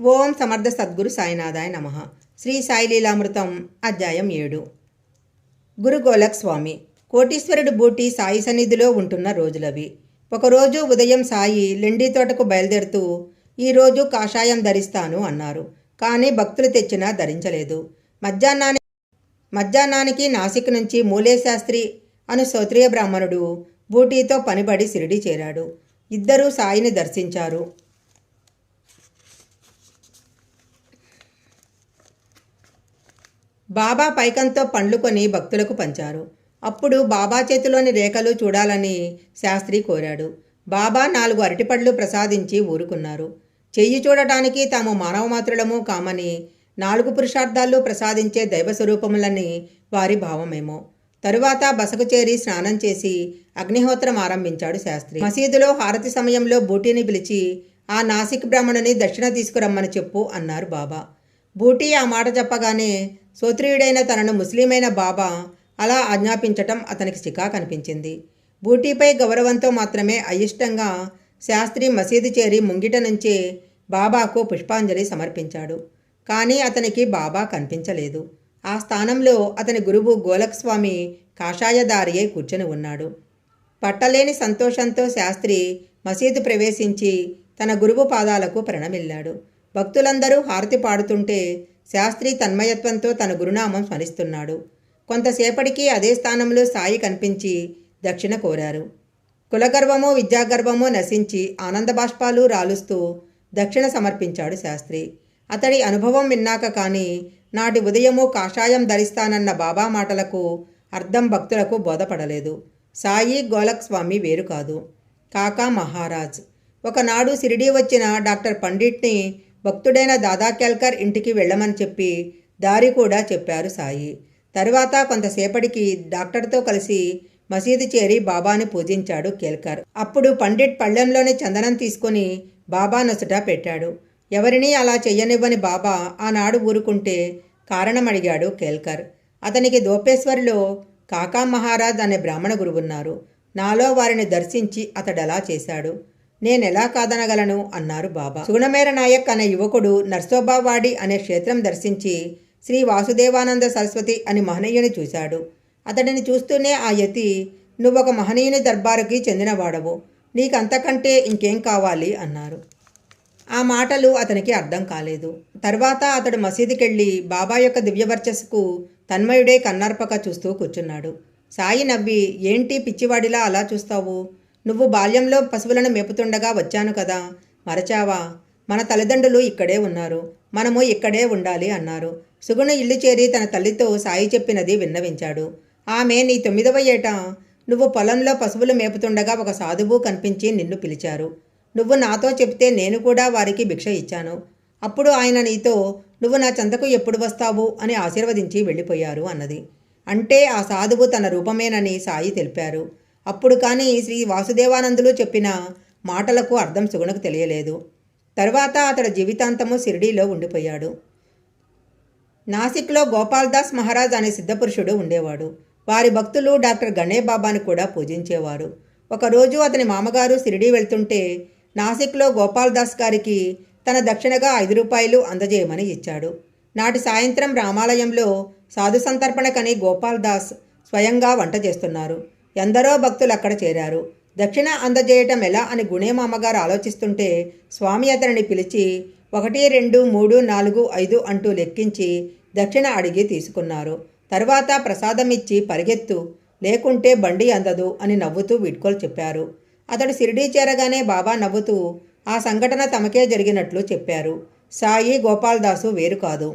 ఓం సమర్థ సద్గురు సాయినాథాయ నమ. శ్రీ సాయి లీలామృతం అధ్యాయం ఏడు. గురు గోలక్ స్వామి కోటీశ్వరుడు బూటి సాయి సన్నిధిలో ఉంటున్న రోజులవి. ఒకరోజు ఉదయం సాయి లెండి తోటకు బయలుదేరుతూ ఈరోజు కాషాయం ధరిస్తాను అన్నారు. కానీ భక్తులు తెచ్చినా ధరించలేదు. మధ్యాహ్నానికి మధ్యాహ్నానికి నాసిక్ నుంచి మూలేశాస్త్రి అను శ్రోత్రియ బ్రాహ్మణుడు బూటీతో పనిబడి సిరిడి చేరాడు. ఇద్దరూ సాయిని దర్శించారు. బాబా పైకంతో పండ్లు కొని భక్తులకు పంచారు. అప్పుడు బాబా చేతిలోని రేఖలు చూడాలని శాస్త్రి కోరాడు. బాబా నాలుగు అరటిపళ్ళు ప్రసాదించి ఊరుకున్నారు. చెయ్యి చూడటానికి తాము మానవమాత్రులము కామని నాలుగు పురుషార్థాలు ప్రసాదించే దైవ స్వరూపములని వారి భావమేమో. తరువాత బసకు చేరి స్నానం చేసి అగ్నిహోత్రం ఆరంభించాడు శాస్త్రి. మసీదులో హారతి సమయంలో బూటీని పిలిచి ఆ నాసిక్ బ్రాహ్మణుని దక్షిణ తీసుకురమ్మని చెప్పు అన్నారు బాబా. బూటీ ఆ మాట చెప్పగానే సోత్రియుడైన తనను ముస్లిమైన బాబా అలా ఆజ్ఞాపించటం అతనికి చికా కనిపించింది. బూటీపై గౌరవంతో మాత్రమే అయిష్టంగా శాస్త్రి మసీదు చేరి ముంగిట నుంచే బాబాకు పుష్పాంజలి సమర్పించాడు. కానీ అతనికి బాబా కనిపించలేదు. ఆ స్థానంలో అతని గురువు గోలక్ స్వామి అయి కూర్చొని ఉన్నాడు. పట్టలేని సంతోషంతో శాస్త్రి మసీదు ప్రవేశించి తన గురువు పాదాలకు ప్రణమిల్లాడు. భక్తులందరూ హారతి పాడుతుంటే శాస్త్రి తన్మయత్వంతో తన గురునామం స్మరిస్తున్నాడు. కొంతసేపటికి అదే స్థానంలో సాయి కనిపించి దక్షిణ కోరారు. కులగర్వమో విద్యాగర్వము నశించి ఆనందబాష్పాలు రాలుస్తూ దక్షిణ సమర్పించాడు శాస్త్రి. అతడి అనుభవం విన్నాక కానీ నాటి ఉదయము కాషాయం ధరిస్తానన్న బాబా మాటలకు అర్థం భక్తులకు బోధపడలేదు. సాయి గోలక్ స్వామి వేరు కాదు. కాకా మహారాజ్. ఒకనాడు సిరిడి వచ్చిన డాక్టర్ పండిట్ని భక్తుడైన దాదా కేల్కర్ ఇంటికి వెళ్ళమని చెప్పి దారి కూడా చెప్పారు సాయి. తరువాత కొంతసేపటికి డాక్టర్తో కలిసి మసీదు చేరి బాబాని పూజించాడు కేల్కర్. అప్పుడు పండిట్ పళ్ళెంలోని చందనం తీసుకొని బాబా నొసట పెట్టాడు. ఎవరినీ అలా చెయ్యనివ్వని బాబా ఆనాడు ఊరుకుంటే కారణం అడిగాడు కేల్కర్. అతనికి దోపేశ్వరిలో కాకా మహారాజ్ అనే బ్రాహ్మణ గురువున్నారు. నాలో వారిని దర్శించి అతడలా చేశాడు. నేనెలా కాదనగలను? అన్నారు బాబా. సుగుణమేర నాయక్ అనే యువకుడు నర్సోబావాడి అనే క్షేత్రం దర్శించి శ్రీ వాసుదేవానంద సరస్వతి అని మహనీయుని చూశాడు. అతడిని చూస్తూనే ఆ యతి నువ్వొక మహనీయుని దర్బారుకి చెందినవాడవు. నీకంతకంటే ఇంకేం కావాలి అన్నారు. ఆ మాటలు అతనికి అర్థం కాలేదు. తర్వాత అతడు మసీదుకెళ్ళి బాబా యొక్క దివ్యవర్చస్సుకు తన్మయుడే కన్నార్పక చూస్తూ కూర్చున్నాడు. సాయి నవ్వి ఏంటి పిచ్చివాడిలా అలా చూస్తావు? నువ్వు బాల్యంలో పశువులను మేపుతుండగా వచ్చాను కదా. మరచావా? మన తల్లిదండ్రులు ఇక్కడే ఉన్నారు. మనము ఇక్కడే ఉండాలి అన్నారు. సుగుణ ఇల్లు చేరి తన తల్లితో సాయి చెప్పినది విన్నవించాడు. ఆమె నీ తొమ్మిదవ ఏట? నువ్వు పొలంలో పశువులు మేపుతుండగా ఒక సాధువు కనిపించి నిన్ను పిలిచారు. నువ్వు నాతో చెప్తే నేను కూడా వారికి భిక్ష ఇచ్చాను. అప్పుడు ఆయన నీతో నువ్వు నా చెంతకు ఎప్పుడు వస్తావు? అని ఆశీర్వదించి వెళ్ళిపోయారు అన్నది. అంటే ఆ సాధువు తన రూపమేనని సాయి తెలిపారు. అప్పుడు కానీ శ్రీ వాసుదేవానందులు చెప్పిన మాటలకు అర్థం సుగుణకు తెలియలేదు. తర్వాత అతడు జీవితాంతము షిరిడీలో ఉండిపోయాడు. నాసిక్లో గోపాల్దాస్ మహారాజ్ అనే సిద్ధపురుషుడు ఉండేవాడు. వారి భక్తులు డాక్టర్ గణేబాబాను కూడా పూజించేవారు. ఒకరోజు అతని మామగారు షిరిడీ వెళ్తుంటే నాసిక్లో గోపాల్దాస్ గారికి తన దక్షిణగా ఐదు రూపాయలు అందజేయమని ఇచ్చాడు. నాటి సాయంత్రం రామాలయంలో సాధు సంతర్పణకని గోపాల్దాస్ స్వయంగా వంట చేస్తున్నారు. ఎందరో భక్తులు అక్కడ చేరారు. దక్షిణ అందజేయటం ఎలా అని గుణే అమ్మగారు ఆలోచిస్తుంటే స్వామి అతనిని పిలిచి ఒకటి రెండు మూడు నాలుగు ఐదు అంటూ లెక్కించి దక్షిణ అడిగి తీసుకున్నారు. తర్వాత ప్రసాదం ఇచ్చి పరిగెత్తు లేకుంటే బండి అందదు అని నవ్వుతూ వీడ్కోలు చెప్పారు. అతడు షిరిడీ చేరగానే బాబా నవ్వుతూ ఆ సంఘటన తమకే జరిగినట్లు చెప్పారు. సాయి గోపాల్దాసు వేరు కాదు.